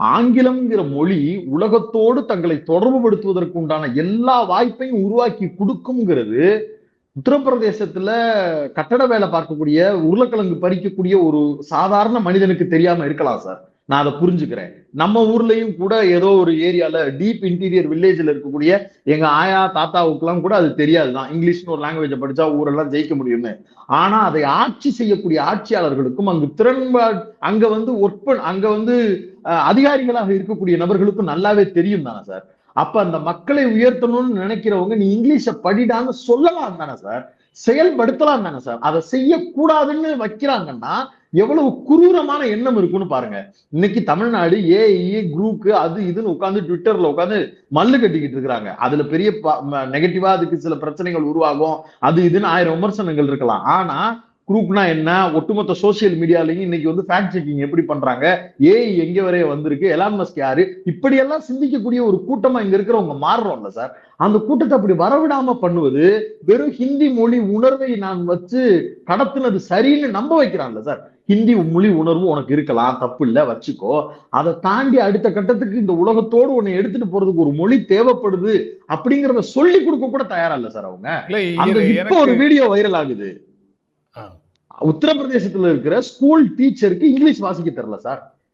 ஆங்கிலம்ங்கிற மொழி உலகத்தோடு தங்களை தொடர்புபடுத்துவதற்கு உண்டான எல்லா வாய்ப்பையும் உருவாக்கி கொடுக்குங்கிறது உத்தரப்பிரதேசத்துல கட்டட வேலை பார்க்கக்கூடிய உருளைக்கிழங்கு பறிக்கக்கூடிய ஒரு சாதாரண மனிதனுக்கு தெரியாம இருக்கலாம் சார். நான் அதை புரிஞ்சுக்கிறேன். நம்ம ஊர்லயும் கூட ஏதோ ஒரு ஏரியால டீப் இன்டீரியர் வில்லேஜ்ல இருக்கக்கூடிய எங்க ஆயா தாத்தாவுக்குலாம் கூட அது தெரியாதுதான். இங்கிலீஷ்னு ஒரு லாங்குவேஜை படிச்சா ஊரெல்லாம் ஜெயிக்க முடியுமே. ஆனா அதை ஆட்சி செய்யக்கூடிய ஆட்சியாளர்களுக்கும் அங்கு திறன்பா அங்க வந்து ஒர்க் அங்க வந்து அஹ், அதிகாரிகளாக இருக்கக்கூடிய நபர்களுக்கும் நல்லாவே தெரியும் தானே சார்? அப்ப அந்த மக்களை உயர்த்தணும்னு நினைக்கிறவங்க நீ இங்கிலீஷை படிடான்னு சொல்லலாம் தானே சார் செயல்படுத்தலாம் தானே சார் அதை செய்யக்கூடாதுன்னு வைக்கிறாங்கன்னா எவ்வளவு குரூரமான எண்ணம் இருக்குன்னு பாருங்க. இன்னைக்கு தமிழ்நாடு ஏ குரூக்கு அது இதுன்னு உட்காந்து ட்விட்டர்ல உட்காந்து மல்லு கட்டிக்கிட்டு இருக்கிறாங்க. அதுல பெரிய நெகட்டிவா அதுக்கு சில பிரச்சனைகள் உருவாகும். அது இதுன்னு ஆயிரம் விமர்சனங்கள் இருக்கலாம். ஆனா குரூப்னா என்ன? ஒட்டுமொத்த சோசியல் மீடியாலையும் இன்னைக்கு வந்து ஃபேக்ட் செக்கிங் எப்படி பண்றாங்க? ஏஐ எங்க வரைய வந்திருக்கு? எலான் மஸ்க் யாரு? இப்படியெல்லாம் சிந்திக்கக்கூடிய ஒரு கூட்டமா இங்க இருக்கிறவங்க மாறுறோம்ல சார் அந்த கூட்டத்தை அப்படி வரவிடாம பண்ணுவது வெறும் ஹிந்தி மொழி உணர்வை நான் வச்சு கடத்துனது சரின்னு நம்ப வைக்கிறான்ல சார் ஹிந்தி மொழி உணர்வு உனக்கு இருக்கலாம் தப்பு இல்ல வச்சுக்கோ. அதை தாண்டி அடுத்த கட்டத்துக்கு இந்த உலகத்தோடு உன்னை எடுத்துட்டு போறதுக்கு ஒரு மொழி தேவைப்படுது அப்படிங்கறத சொல்லி கொடுக்க கூட தயாரா இல்ல சார் அவங்க. இப்ப ஒரு வீடியோ வைரல் ஆகுது. உத்தரப்பிரதேசத்துல இருக்கிற ஸ்கூல் டீச்சருக்கு இங்கிலீஷ் வாசிக்க தெரியல சார்.